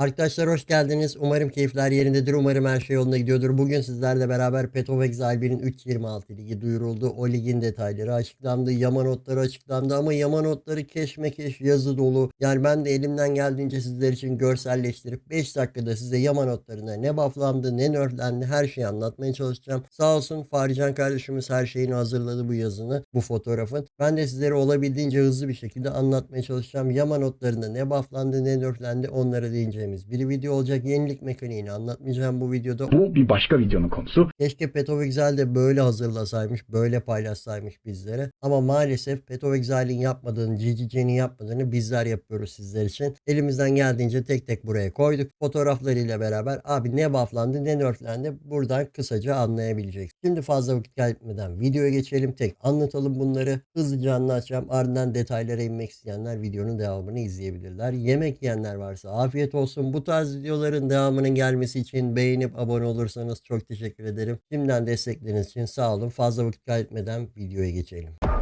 Arkadaşlar hoş geldiniz. Umarım keyifler yerindedir. Umarım her şey yolunda gidiyordur. Bugün sizlerle beraber Path of Exile 1'in 3.26 ligi duyuruldu. O ligin detayları açıklandı. Yama notları açıklandı ama yama notları keşmekeş yazı dolu. Yani ben de elimden geldiğince sizler için görselleştirip 5 dakikada size yama notlarına ne bufflandı ne nerflendi her şeyi anlatmaya çalışacağım. Sağ olsun Farican kardeşimiz her şeyini hazırladı bu yazını, bu fotoğrafın. Ben de sizlere olabildiğince hızlı bir şekilde anlatmaya çalışacağım. Yama notlarında ne bufflandı ne nerflendi onlara değineceğimiz bir video olacak. Yenilik mekaniğini anlatmayacağım bu videoda. Bu bir başka videonun konusu. Keşke Exile de böyle hazırlasaymış, böyle paylaşsaymış bizlere. Ama maalesef Exile'in yapmadığını, GGC'nin yapmadığını bizler yapıyoruz sizler için. Elimizden geldiğince tek tek buraya koyduk. Fotoğraflarıyla beraber abi ne bufflandı ne nerflendi buradan kısaca anlayabilecek. Şimdi fazla vakit kaybetmeden videoya geçelim. Tek anlatalım bunları. Hızlıca anlatacağım. Ardından detaylara inmek isteyenler videonun devamını izleyebilirler. Yemek yiyenler varsa afiyet olsun. Bu tarz videoların devamının gelmesi için beğenip abone olursanız çok teşekkür ederim. Şimdiden destekleriniz için sağ olun. Fazla vakit kaybetmeden videoya geçelim.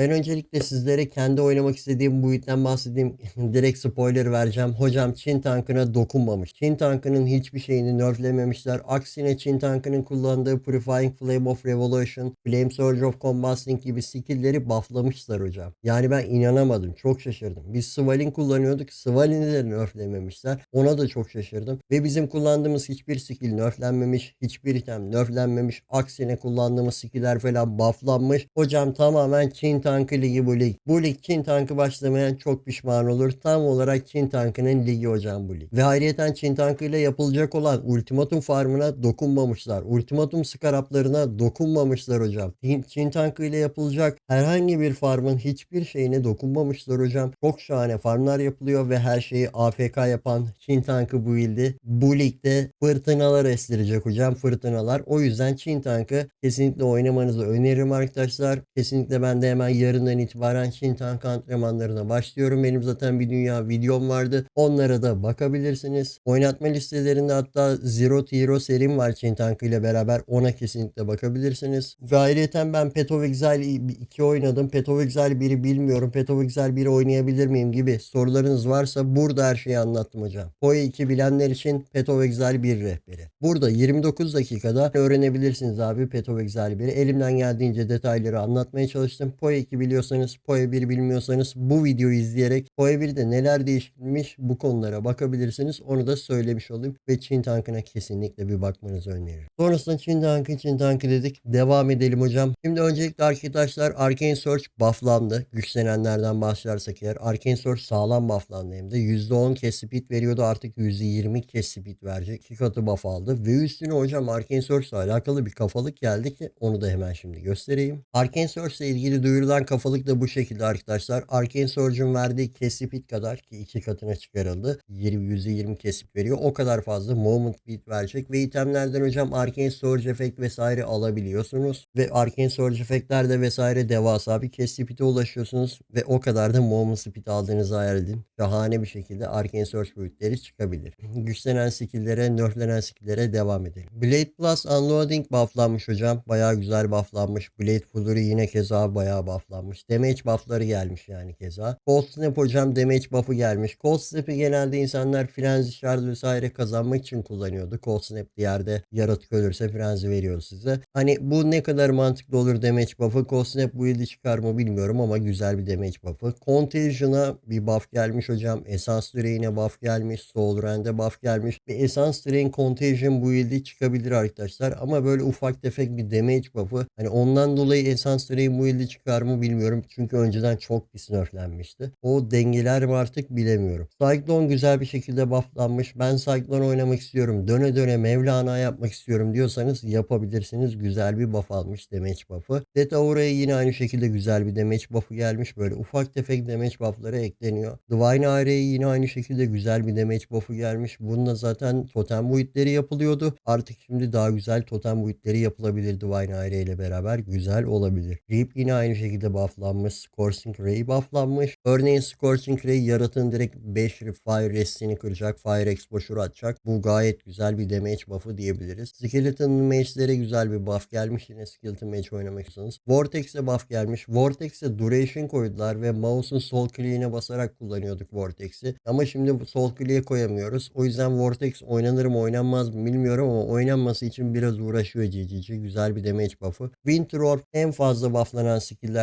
Ben öncelikle sizlere kendi oynamak istediğim bu itten bahsedeyim. Direkt spoiler vereceğim. Hocam Çin tankına dokunmamış. Çin tankının hiçbir şeyini nerflememişler. Aksine Çin tankının kullandığı Purifying Flame of Revolution, Flame Surge of Combusting gibi skill'leri bufflamışlar hocam. Yani ben inanamadım. Çok şaşırdım. Biz Svalin kullanıyorduk. Svalin'i de nerflememişler. Ona da çok şaşırdım. Ve bizim kullandığımız hiçbir skill nerflenmemiş. Hiçbir item nerflenmemiş. Aksine kullandığımız skill'ler falan bufflanmış. Hocam tamamen Çin tankı ligi bu lig. Bu lig Çin tankı başlamayan çok pişman olur. Tam olarak Çin tankının ligi hocam bu lig. Ve ayrıyeten Çin tankı ile yapılacak olan ultimatum farmına dokunmamışlar. Ultimatum skaraplarına dokunmamışlar hocam. Çin, Çin tankı ile yapılacak herhangi bir farmın hiçbir şeyine dokunmamışlar hocam. Çok şahane farmlar yapılıyor ve her şeyi AFK yapan Çin tankı bu ildi. Bu ligde fırtınalar estirecek hocam fırtınalar. O yüzden Çin tankı kesinlikle oynamanızı öneririm arkadaşlar. Kesinlikle ben de hemen yarından itibaren Çin tank antrenmanlarına başlıyorum. Benim zaten bir dünya videom vardı. Onlara da bakabilirsiniz. Oynatma listelerinde hatta Zero to Hero serim var Çin tankı ile beraber. Ona kesinlikle bakabilirsiniz. Ve ayrıca ben Path of Exile 2 oynadım. Path of Exile 1'i bilmiyorum. Path of Exile 1'i oynayabilir miyim gibi sorularınız varsa burada her şeyi anlattım hocam. PoE 2 bilenler için Path of Exile 1 rehberi. Burada 29 dakikada öğrenebilirsiniz abi Path of Exile 1'i. Elimden geldiğince detayları anlatmaya çalıştım. PoE 2 biliyorsanız, PoE 1 bilmiyorsanız bu videoyu izleyerek PoE 1'de neler değişmiş bu konulara bakabilirsiniz. Onu da söylemiş olayım ve Çin tankına kesinlikle bir bakmanızı öneririm. Sonrasında Çin tankı, Çin tankı dedik. Devam edelim hocam. Şimdi öncelikle arkadaşlar Arcane Search bufflandı. Güçlenenlerden başlarsak eğer Arcane Search sağlam bufflandı hem de %10 kes speed veriyordu artık %20 kes speed verecek. 2 katı buff aldı ve üstüne hocam Arcane Search ile alakalı bir kafalık geldi ki onu da hemen şimdi göstereyim. Arcane Search ile ilgili duyurulan kafalık da bu şekilde arkadaşlar. Arcane Surge'un verdiği kes speed kadar ki iki katına çıkarıldı. 20, %20 kes speed veriyor. O kadar fazla movement speed verecek ve itemlerden hocam Arcane Surge efekt vesaire alabiliyorsunuz. Ve Arcane Surge efektlerde vesaire devasa bir kes speed'e ulaşıyorsunuz ve o kadar da movement speed aldığınızı hayal edin. Şahane bir şekilde Arcane Surge boyutları çıkabilir. Güçlenen skill'lere, nerflenen skill'lere devam edelim. Blade Plus Unloading bufflanmış hocam. Bayağı güzel bufflanmış. Blade Fury yine keza bayağı bufflanmış. Damage buff'ları gelmiş yani keza. Cold Snap hocam damage buff'ı gelmiş. Cold Snap'i genelde insanlar Frenzy Shard vesaire kazanmak için kullanıyordu. Cold Snap yerde yaratık ölürse Frenzy veriyor size. Hani bu ne kadar mantıklı olur damage buff'ı. Cold Snap bu yılda çıkar mı bilmiyorum ama güzel bir damage buff'ı. Contagion'a bir buff gelmiş hocam. Essence Drain'e buff gelmiş. Soul Rand'e buff gelmiş. Ve Essence Drain Contagion bu yılda çıkabilir arkadaşlar. Ama böyle ufak tefek bir damage buff'ı. Hani ondan dolayı Essence Drain bu yılda çıkar mı bilmiyorum. Çünkü önceden çok pis nerflenmişti. O dengeler mi artık bilemiyorum. Cyclone güzel bir şekilde bufflanmış. Ben Cyclone oynamak istiyorum. Döne döne Mevlana yapmak istiyorum diyorsanız yapabilirsiniz. Güzel bir buff almış damage buff'ı. Zeta oraya yine aynı şekilde güzel bir damage buff'ı gelmiş. Böyle ufak tefek damage buff'ları ekleniyor. Divine Air'e yine aynı şekilde güzel bir damage buff'ı gelmiş. Bununla zaten totem boyutları yapılıyordu. Artık şimdi daha güzel totem boyutları yapılabilir Divine Aire ile beraber. Güzel olabilir. Reap yine aynı şekilde şekilde bufflanmış. Scorching Ray bufflanmış. Örneğin Scorching Ray yaratığın direkt 5 Fire Rest'ini kıracak. Fire Exposure atacak. Bu gayet güzel bir damage buff'ı diyebiliriz. Skeleton Mage'lere güzel bir buff gelmiş. Yine Skeleton Mage oynamak istiyorsanız. Vortex'e buff gelmiş. Vortex'e Duration koydular ve mouse'un sol kliğine basarak kullanıyorduk Vortex'i. Ama şimdi sol kliğe koyamıyoruz. O yüzden Vortex oynanır mı oynanmaz mı bilmiyorum ama oynanması için biraz uğraşıyor GGG. Güzel bir damage buff'ı. Winter Orb en fazla bufflanan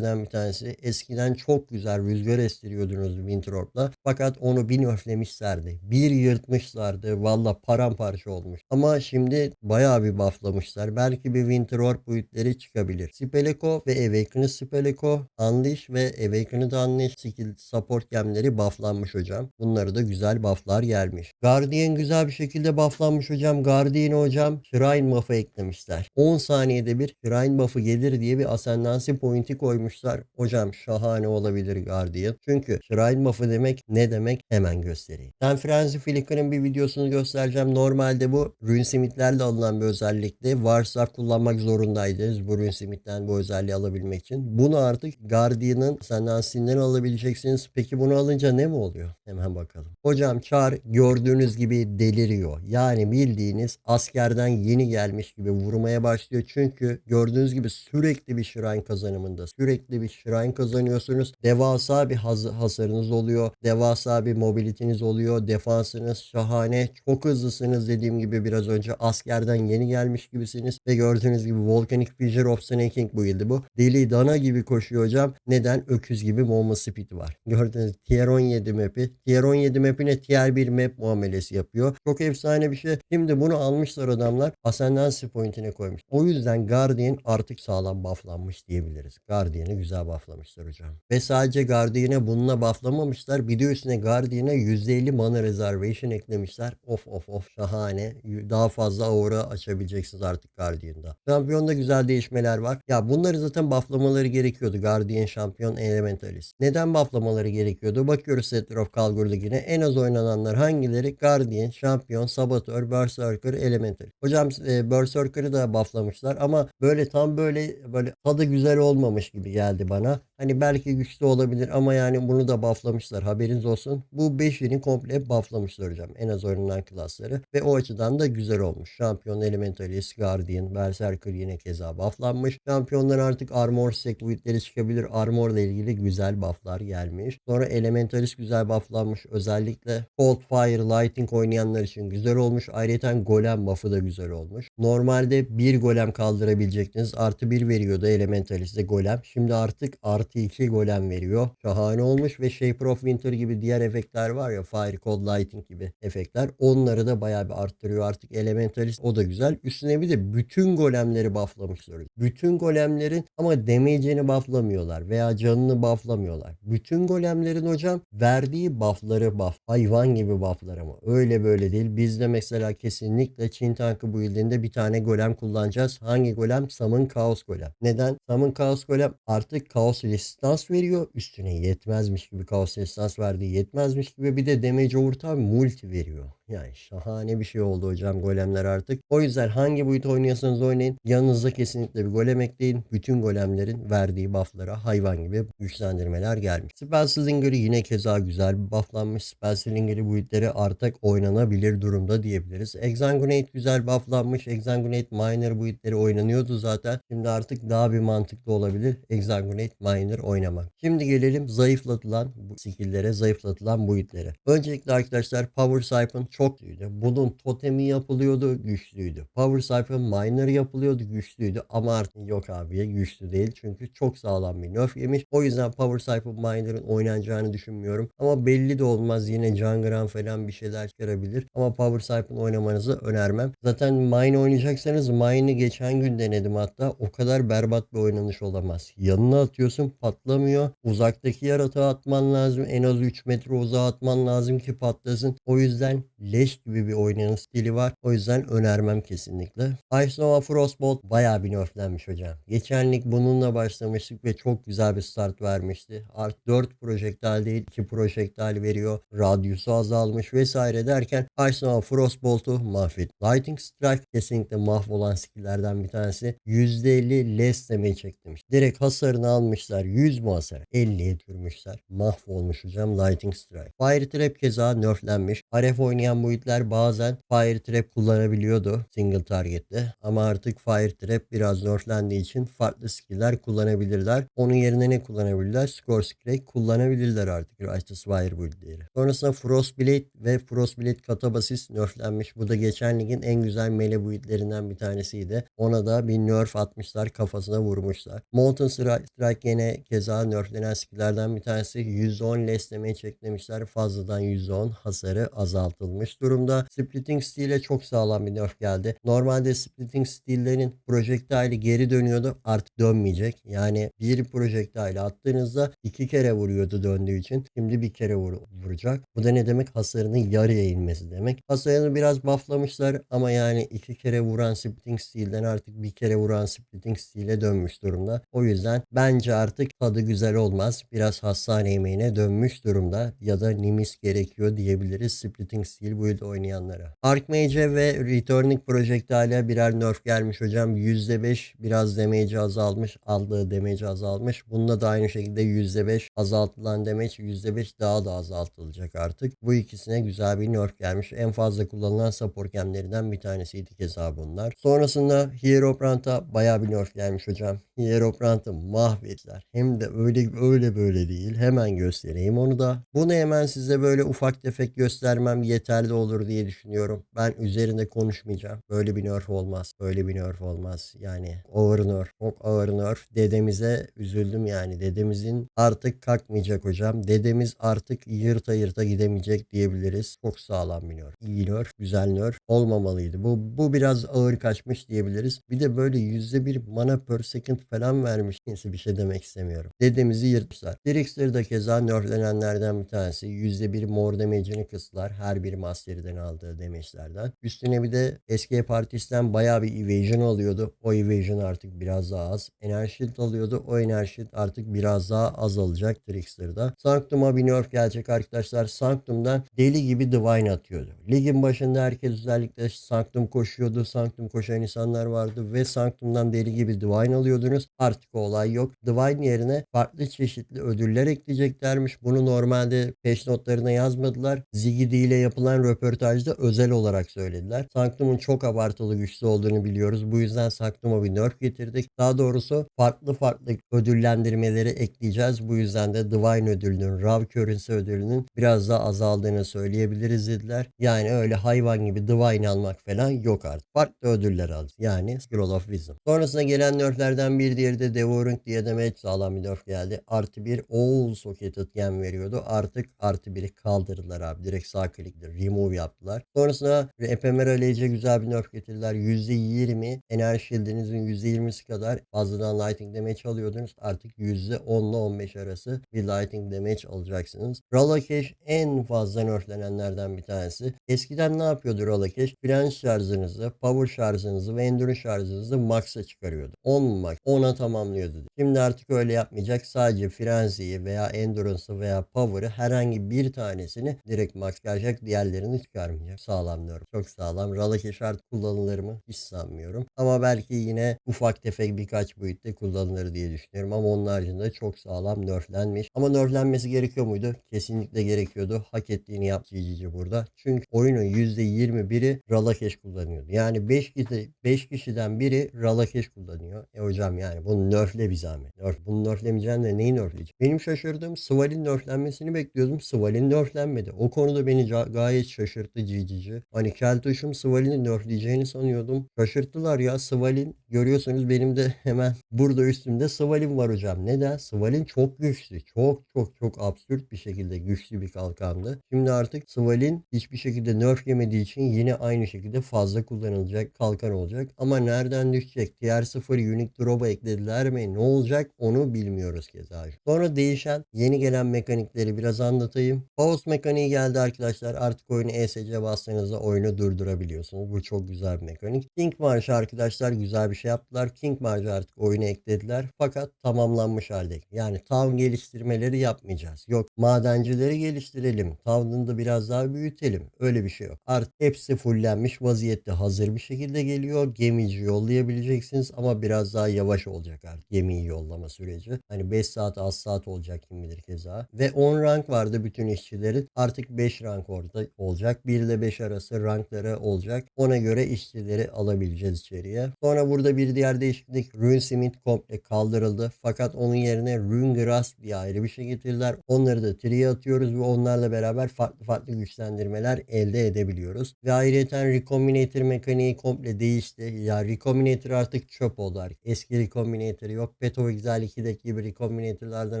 skill'lerden bir tanesi. Eskiden çok güzel rüzgar estiriyordunuz Winter Orb'la. Fakat onu bir nerflemişlerdi. Bir yırtmışlardı. Valla paramparça olmuş. Ama şimdi bayağı bir bufflamışlar. Belki bir Winter Orb boyutları çıkabilir. Speleko ve Awakened Speleko, Unleash ve Awakened Unleash skill support gemleri bufflanmış hocam. Bunları da güzel bufflar gelmiş. Guardian güzel bir şekilde bufflanmış hocam. Guardian hocam Shrine buff'ı eklemişler. 10 saniyede bir Shrine buff'ı gelir diye bir Ascendancy point'i koymuşlar. Hocam şahane olabilir Guardian. Çünkü Shrine buff'ı demek ne demek hemen göstereyim. Ben Frenzy Flicker'ın bir videosunu göstereceğim. Normalde bu Runesmith'lerle alınan bir özellikti. Varsa kullanmak zorundaydınız bu Runesmith'ten bu özelliği alabilmek için. Bunu artık Guardian'ın Ascendancy'nden alabileceksiniz. Peki bunu alınca ne mi oluyor? Hemen bakalım. Hocam Char gördüğünüz gibi deliriyor. Yani bildiğiniz askerden yeni gelmiş gibi vurmaya başlıyor. Çünkü gördüğünüz gibi sürekli bir shrine kazanımında. Sürekli bir shrine kazanıyorsunuz. Devasa bir haz- hasarınız oluyor. Devasa bir mobilitiniz oluyor. Defansınız şahane. Çok hızlısınız dediğim gibi biraz önce askerden yeni gelmiş gibisiniz. Ve gördüğünüz gibi Volcanic Fissure of Snaking build'i bu. Deli dana gibi koşuyor hocam. Neden? Öküz gibi movement speed var. Gördüğünüz tier 17 map'i. Tier 17 map'ine tier 1 map muamelesi yapıyor. Çok efsane bir şey. Şimdi bunu almışlar adamlar. Ascendancy point'ine koymuş. O yüzden Guardian artık sağlam bufflanmış diyebiliriz. Guardian'ı güzel bufflamışlar hocam. Ve sadece Guardian'e bununla bufflamamışlar. Bir de üstüne Guardian'a %50 mana reservation eklemişler. Of of of şahane. Daha fazla aura açabileceksiniz artık Guardian'da. Şampiyonda güzel değişmeler var. Ya bunları zaten bufflamaları gerekiyordu. Guardian şampiyon Elementalist. Neden bufflamaları gerekiyordu? Bakıyoruz Center of Kalgur Ligi'ne. En az oynananlar hangileri? Guardian, şampiyon, Saboteur, Berserker, Elementalist. Hocam e, Berserker'ı da bufflamışlar ama böyle tam böyle böyle tadı güzel olmamış gibi geldi bana. Hani belki güçlü olabilir ama yani bunu da bufflamışlar. Haberiniz olsun. Bu 5'ini komple bufflamışlar hocam. En az oynanan klasları. Ve o açıdan da güzel olmuş. Şampiyon Elementalist, Guardian, Berserker yine keza bufflanmış. Şampiyonlar artık armor boyutları çıkabilir. Armorla ilgili güzel bufflar gelmiş. Sonra Elementalist güzel bufflanmış. Özellikle Cold Fire, Lighting oynayanlar için güzel olmuş. Ayrıca Golem buff'ı da güzel olmuş. Normalde bir golem kaldırabilecektiniz. Artı bir veriyordu Elementalist'e golem. Şimdi artık artı iki golem veriyor. Şahane olmuş ve Shaper of Winter gibi diğer efektler var ya Fire, Cold Lighting gibi efektler. Onları da bayağı bir arttırıyor artık Elementalist. O da güzel. Üstüne bir de bütün golemleri bufflamışlar. Bütün golemlerin ama damage'ini bufflamıyorlar veya canını bufflamıyorlar. Bütün golemlerin hocam verdiği buffları buff. Hayvan gibi bufflar ama. Öyle böyle değil. Bizde mesela kesinlikle Çin tankı build'inde bir tane golem kullanacağız. Hangi golem? Summon Chaos Golem. Neden? Summon Chaos Golem artık Chaos Resistance veriyor. Üstüne yetmezmiş gibi Chaos Resistance verdiği yetmezmiş gibi bir de damage overtime multi veriyor. Yani şahane bir şey oldu hocam golemler artık. O yüzden hangi boyut oynuyorsanız oynayın. Yanınızda kesinlikle bir golem ekleyin. Bütün golemlerin verdiği bufflara hayvan gibi güçlendirmeler gelmiş. Spell Slinger'ı yine keza güzel bir bufflanmış. Spell Slinger'ı boyutları artık oynanabilir durumda diyebiliriz. Exanguinate güzel bufflanmış. Exanguinate Miner boyutları oynanıyordu zaten. Şimdi artık daha bir mantıklı olabilir. Exanguinate Miner oynamak. Şimdi gelelim zayıflatılan bu skill'lere, zayıflatılan boyutları. Öncelikle arkadaşlar Power Siphon çok güçlüydü. Bunun totemi yapılıyordu, güçlüydü. Power Siphon Miner yapılıyordu, güçlüydü. Ama artık yok abi güçlü değil. Çünkü çok sağlam bir nerf yemiş. O yüzden Power Siphon Miner'ın oynanacağını düşünmüyorum. Ama belli de olmaz. Yine Jungran falan bir şeyler çıkarabilir. Ama Power Siphon oynamanızı önermem. Zaten Mine oynayacaksanız Mine'ı geçen gün denedim hatta. O kadar berbat bir oynanış olamaz. Yanına atıyorsun patlamıyor. Uzaktaki yaratığı atman lazım. En az 3 metre uzağa atman lazım ki patlasın. O yüzden leş gibi bir oynanış stili var. O yüzden önermem kesinlikle. Ice Nova Frostbolt bayağı bir nerflenmiş hocam. Geçen lig bununla başlamıştık ve çok güzel bir start vermişti. Art 4 projektil değil 2 projektil veriyor. Radyusu azalmış vesaire derken Ice Nova Frostbolt'u mahvet. Lightning Strike kesinlikle mahvolan skilllerden bir tanesi. %50 less damage çektirmiş. Direkt hasarını almışlar. 100 mu hasar? 50'ye düşürmüşler. Mahvolmuş hocam Lightning Strike. Fire Trap keza nerflenmiş. RF oynayan build'ler bazen Fire Trap kullanabiliyordu single target'te. Ama artık Fire Trap biraz nerflendiği için farklı skill'ler kullanabilirler. Onun yerine ne kullanabilirler? Score Scrake kullanabilirler artık Righteous Fire build'leri. Sonrasında Frostblade ve Frostblade Katabasis nerflenmiş. Bu da geçen ligin en güzel melee build'lerinden bir tanesiydi. Ona da bir nerf atmışlar kafasına vurmuşlar. Molten Strike, yine keza nerflenen skill'lerden bir tanesi. 110 less damage çeklemişler. Fazladan 110 hasarı azaltılmış durumda. Splitting Steel'e çok sağlam bir nerf geldi. Normalde Splitting Steel'lerin projektili geri dönüyordu. Artık dönmeyecek. Yani bir projektili attığınızda iki kere vuruyordu döndüğü için. Şimdi bir kere vur- vuracak. Bu da ne demek? Hasarının yarıya inmesi demek. Hasarını biraz bufflamışlar ama yani iki kere vuran Splitting Steel'den artık bir kere vuran Splitting Steel'e dönmüş durumda. O yüzden bence artık tadı güzel olmaz. Biraz hastane yemeğine dönmüş durumda. Ya da Nimis gerekiyor diyebiliriz Splitting Steel build oynayanlara. Archmage ve Returning Projectile'e birer nerf gelmiş hocam. %5 biraz damage azalmış. Aldığı damage azalmış. Bunda da aynı şekilde %5 azaltılan damage %5 daha da azaltılacak artık. Bu ikisine güzel bir nerf gelmiş. En fazla kullanılan support gemlerinden bir tanesiydi keza bunlar. Sonrasında Hierophant'a bayağı bir nerf gelmiş hocam. Hierophant'ı mahvettiler. Hem de öyle öyle böyle değil. Hemen göstereyim onu da. Bunu hemen size böyle ufak tefek göstermem yeterli olur diye düşünüyorum. Ben üzerinde konuşmayacağım. Böyle bir nerf olmaz. Böyle bir nerf olmaz. Yani ağır nerf. Çok ağır nerf. Dedemize üzüldüm yani. Dedemizin artık kalkmayacak hocam. Dedemiz artık yırta yırta gidemeyecek diyebiliriz. Çok sağlam bir nerf. İyi nerf. Güzel nerf. Olmamalıydı. Bu, bu biraz ağır kaçmış diyebiliriz. Bir de böyle yüzde bir mana per second falan vermiş. Neyse bir şey demek istemiyorum. Dedemizi yırtmışlar. Trickster da keza nerflenenlerden bir tanesi. Yüzde bir mor damage'ini kıstılar. Her bir master'den aldığı damage'lerden. Üstüne bir de eski partisten bayağı bir evasion alıyordu. O evasion artık biraz daha az. Enerji alıyordu. O enerji artık biraz daha az alacak Trickster'da. Sanctum'a bir nerf gelecek arkadaşlar. Sanctum'dan deli gibi divine atıyordu. Ligin başında herkes özellikle Sanctum koşuyordu. Sanctum koşan insanlar vardı ve Sanctum'dan deli gibi divine alıyordunuz. Artık olay yok. Divine yerine farklı çeşitli ödüller ekleyeceklermiş. Bunu normalde peş notlarına yazmadılar. Ziggy ile yapılan röportajda özel olarak söylediler. Sanctum'un çok abartılı güçlü olduğunu biliyoruz. Bu yüzden Sanctum'a bir nerf getirdik. Daha doğrusu farklı farklı ödüllendirmeleri ekleyeceğiz. Bu yüzden de Divine ödülünün, Raw Currency ödülünün biraz daha azaldığını söyleyebiliriz dediler. Yani öyle hayvan gibi Divine almak falan yok artık. Farklı ödüller al. Yani Scroll of Wisdom. Sonrasında gelen nerflerden bir diğeri de Devouring diye demek sağlam bir nerf geldi. Artı bir All Socketed Gem veriyordu. Artık artı biri kaldırdılar abi. Direkt sağ klikle remove yaptılar. Sonrasında Ephemeral Age'e güzel bir nerf getirdiler. %20 enerji shield'inizin %20'si kadar fazladan lighting damage alıyordunuz. Artık %10 ile 15 arası bir lighting damage alacaksınız. Ralakesh en fazla nerflenenlerden bir tanesi. Eskiden ne yapıyordu Ralakesh? French şarjınızı, power şarjınızı ve endurance şarjınızı max'a çıkarıyordu. 10 max. 10'a tamamlıyordu. Şimdi artık öyle yapmayacak. Sadece frenzy'yi veya endurance'ı veya power'ı herhangi bir tanesini direkt max çıkaracak. Diğerlerini çıkarmayacak. Sağlam nerf. Çok sağlam. Ralakesh artık kullanılır mı? Hiç sanmıyorum. Ama belki yine ufak tefek birkaç boyutta kullanılır diye düşünüyorum. Ama onun haricinde çok sağlam nerflenmiş. Ama nerflenmesi gerekiyor muydu? Kesinlikle gerekiyordu. Hak ettiğini yaptı burada. Çünkü oyunun %21'i Ralakesh kullanıyordu. Yani 5 kişi 5 kişiden biri Ralakesh kullanıyor. E hocam yani bunu nerfle bir zahmet. Nerf, bunu nerflemeyeceksin de neyi nerfleyeceksin? Benim şaşırdığım Svalin nerflenmesini bekliyordum. Svalin nerflenmedi. O konuda beni gayet şaşırttı GG'ci. Hani Keltoş'um Svalin'i nerfleyeceğini sanıyordum. Şaşırttılar ya Svalin. Görüyorsunuz benim de hemen burada üstümde Svalin var hocam. Neden? Svalin çok güçlü. Çok çok çok absürt bir şekilde güçlü bir kalkandı. Şimdi artık Svalin hiçbir şekilde nerf yemediği için yine aynı şekilde fazla kullanılacak kalkan olacak. Ama nereden düşecek? Tier 0 unique drop'a eklediler mi? Ne olacak? Onu bilmiyoruz keza. Sonra değişen yeni gelen mekanikleri biraz anlatayım. Pause mekaniği geldi arkadaşlar. Artık oyunu ESC bastığınızda oyunu durdurabiliyorsunuz. Bu çok güzel bir mekanik. King March'ı arkadaşlar güzel bir şey yaptılar. King March'ı artık oyuna eklediler. Fakat tamamlanmış halde. Yani Town geliştirmeleri yapmayacağız. Yok madencileri geliştirelim. Town'u da biraz daha büyütelim. Öyle bir şey yok. Artık hepsi fullenmiş vaziyette hazır bir şekilde geliyor. Gemici yollayabileceksiniz ama biraz daha yavaş olacak artık gemiyi yollama süreci. Hani 5 saat az saat olacak kim bilir keza. Ve 10 rank vardı bütün işçilerin. Artık 5 rank orada olacak. 1 ile 5 arası rankları olacak. Ona göre işçileri alabileceğiz içeriye. Sonra burada bir diğer değişiklik Runesmith komple kaldırıldı. Fakat onun yerine Rune Grasp diye ayrı bir şey getirdiler. Onları da triye atıyoruz ve onlarla beraber farklı farklı güçlendirmeler elde edebiliyoruz. Ve ayrıca Recombinator mekaniği komple değişti. Ya Recombinator artık çöp oldu. Eski Recombinator yok. Peto Exile 2'deki gibi Recombinator'lardan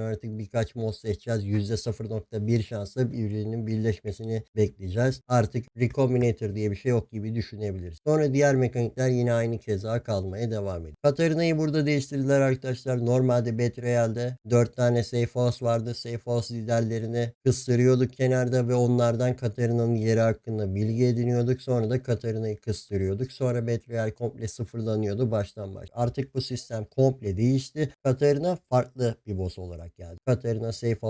artık birkaç mod seçeceğiz. %0.1 şansla birbirinin birleşmesini bekleyeceğiz. Artık Recombinator diye bir şey yok gibi düşünebiliriz. Sonra diğer mekanikler yine aynı keza kalmaya devam ediyor. Katarina'yı burada değiştirdiler arkadaşlar. Normalde Betrayal'de 4 tane Safe House vardı. Safe House liderlerini kıstırıyorduk kenarda ve onlardan Katarina'nın yeri hakkında bilgi ediniyorduk. Sonra da Katarina'yı kıstırıyorduk. Sonra Betrayal komple sıfırlanıyordu baştan baş. Artık bu sistem komple değişti. Katarina farklı bir boss olarak geldi. Katarina Safe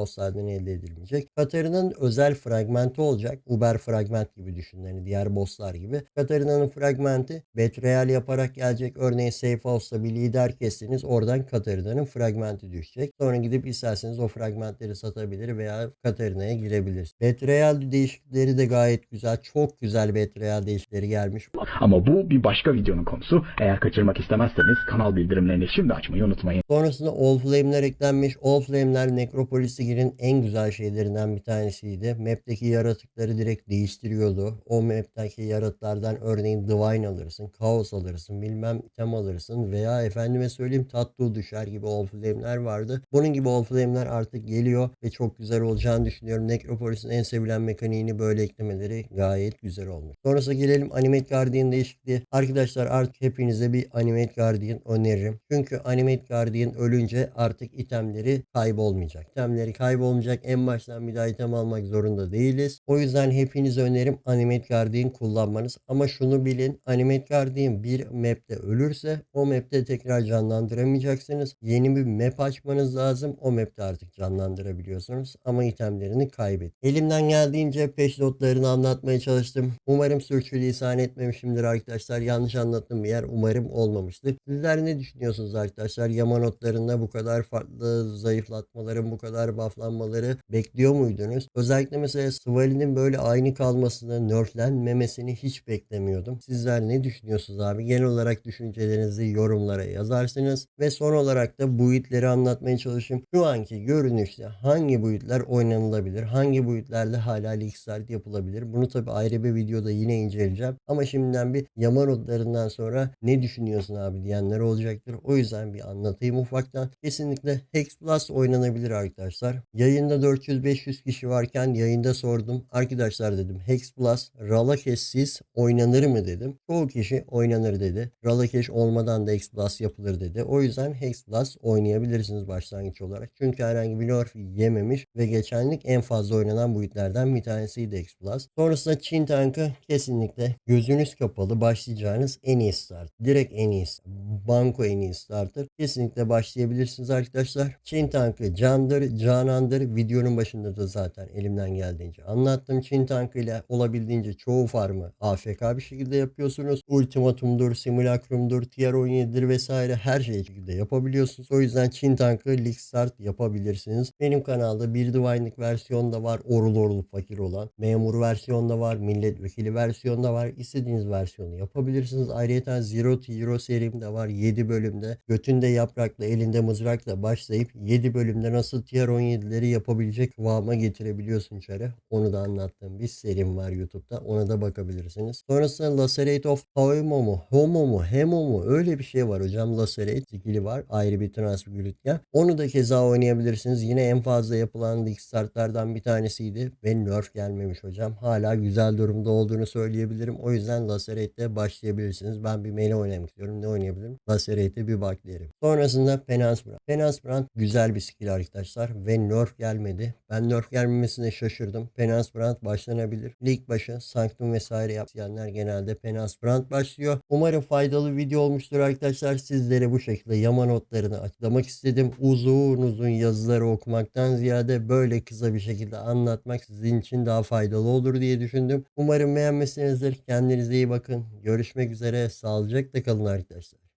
elde edilmeyecek. Katarina'nın özel fragmenti olacak. Uber fragment gibi düşünün. Yani diğer bosslar gibi. Katarina'nın fragmenti Betrayal yaparak gelecek. Örneğin Safe House'da bir lider kestiniz. Oradan Katarina'nın fragmenti düşecek. Sonra gidip isterseniz o fragmentleri satabilir veya Katarina'ya girebilirsiniz. Betrayal değişiklikleri de gayet güzel. Çok güzel Betrayal değişiklikleri gelmiş. Ama bu bir başka videonun konusu. Eğer kaçırmak istemezseniz kanal bildirimlerini şimdi açmayı unutmayın. Sonrasında All Flame'ler eklenmiş. All Flame'ler Necropolis Sigil'in en güzel şeylerinden bir tanesiydi. Map'teki yaratıkları direkt değiştiriyordu. O map'teki yaratıklardan örneğin Divine alırsın, Chaos alırsın, bilmem item alırsın veya efendime söyleyeyim Tattoo düşer gibi All Flame'ler vardı. Bunun gibi All Flame'ler artık geliyor ve çok güzel olacağını düşünüyorum. Necropolis'in en sevilen mekaniğini böyle eklemeleri gayet güzel olmuş. Sonrasında gelelim Animate Guardian değişikliği. Arkadaşlar artık hepinize bir Animate Guardian öneririm. Çünkü Animate Guardian ölünce artık itemleri kaybolmayacak. İtemleri kaybolmayacak. En baştan bir daha item almak zorunda değiliz. O yüzden hepinize önerim Animate Guardian kullanmanız. Ama şunu bilin. Animate Guardian bir map'te ölürse o map'te tekrar canlandıramayacaksınız. Yeni bir map açmanız lazım. O map'te artık canlandırabiliyorsunuz. Ama itemlerini kaybet. Elimden geldiğince peş notlarını anlatmaya çalıştım. Umarım sürçülisan etmemişimdir arkadaşlar. Yanlış anlattığım bir yer umarım olmamıştır. Sizler ne düşünüyorsunuz arkadaşlar? Yama notlarında bu kadar farklı zayıflatmaların, bu kadar bufflanmaları bekliyor muydunuz? Özellikle mesela Svali'nin böyle aynı kalmasını, nerflenmemesini hiç beklemiyordum. Sizler ne düşünüyorsunuz abi? Genel olarak düşüncelerinizi yorumlara yazarsınız. Ve son olarak da buitleri anlatmaya çalışayım. Şu anki görünüşte hangi buitler oynanılabilir? Hangi buitlerle hala Start yapılabilir? Bunu tabi ayrı bir videoda yine inceleyeceğim. Ama şimdiden bir yama notlarından sonra ne düşünüyorsun abi diyenler olacaktır. O yüzden bir anlatayım ufaktan. Kesinlikle Hex Plus oynanabilir arkadaşlar. Yayında 400-500 kişi varken yayında sordum. Arkadaşlar dedim Hex Plus Ralakeş'siz oynanır mı dedim. Çoğu kişi oynanır dedi. Ralakeş olmadan da Hex Plus yapılır dedi. O yüzden Hex Plus oynayabilirsiniz başlangıç olarak. Çünkü herhangi bir nerf yememiş ve geçenlik en fazla oynanan boyutlardan bir tanesiydi Hex Plus. Sonrasında Çin tankı kesinlikle gözünüz kapalı başlayacağınız en iyi start. Direkt en iyi start. Banko en iyi starter. Kesinlikle başlayabilirsiniz arkadaşlar. Çin tankı candır, canandır. Videonun başında da zaten elimden geldiğince anlattım. Çin tankı ile olabildiğince çoğu farmı AFK bir şekilde yapıyorsunuz. Ultimatumdur, simülakrumdur, tier 17'dir vesaire her şeyi şekilde yapabiliyorsunuz. O yüzden Çin tankı League Start yapabilirsiniz. Benim kanalda bir Divine'lik versiyon da var. Orul orul fakir olan. Memur versiyon da var. Milletvekili versiyon da var. İstediğiniz versiyonu yapabilirsiniz. Ayrıca Zero to Hero serim de var. 7 bölümde. Götünde yaprakla, elinde mızrakla başlayıp 7 bölümde nasıl tier 17'leri yapabilecek kıvama getirebiliyorsun çare. Onu da anlattığım bir serim var YouTube'da. Ona da bakabilirsiniz. Sonrasında Lacerate of Homo mu? Homo mu? Hemo mu? Öyle bir şey var hocam. Lacerate skill'i var. Ayrı bir transfigüritken. Onu da keza oynayabilirsiniz. Yine en fazla yapılan lig startlardan bir tanesiydi. Ve nerf gelmemiş hocam. Hala güzel durumda olduğunu söyleyebilirim. O yüzden Lacerate'de başlayabilirsiniz. Ben bir melee oynamak istiyorum. Ne oynayabilirim? Lacerate'e bir bak derim. Sonrasında Penance Brand. Penance Brand güzel bir skill arkadaşlar. Ve nerf gelmedi. Ben nerf gelmemesine şaşırdım. Penance Brand başlangıç başlanabilir. Lig başı Sanctum vesaire yapmayanlar genelde Penas Brand başlıyor. Umarım faydalı video olmuştur arkadaşlar. Sizlere bu şekilde yama notlarını açıklamak istedim. Uzun uzun yazıları okumaktan ziyade böyle kısa bir şekilde anlatmak sizin için daha faydalı olur diye düşündüm. Umarım beğenmişsinizdir. Kendinize iyi bakın. Görüşmek üzere. Sağlıcakla kalın arkadaşlar.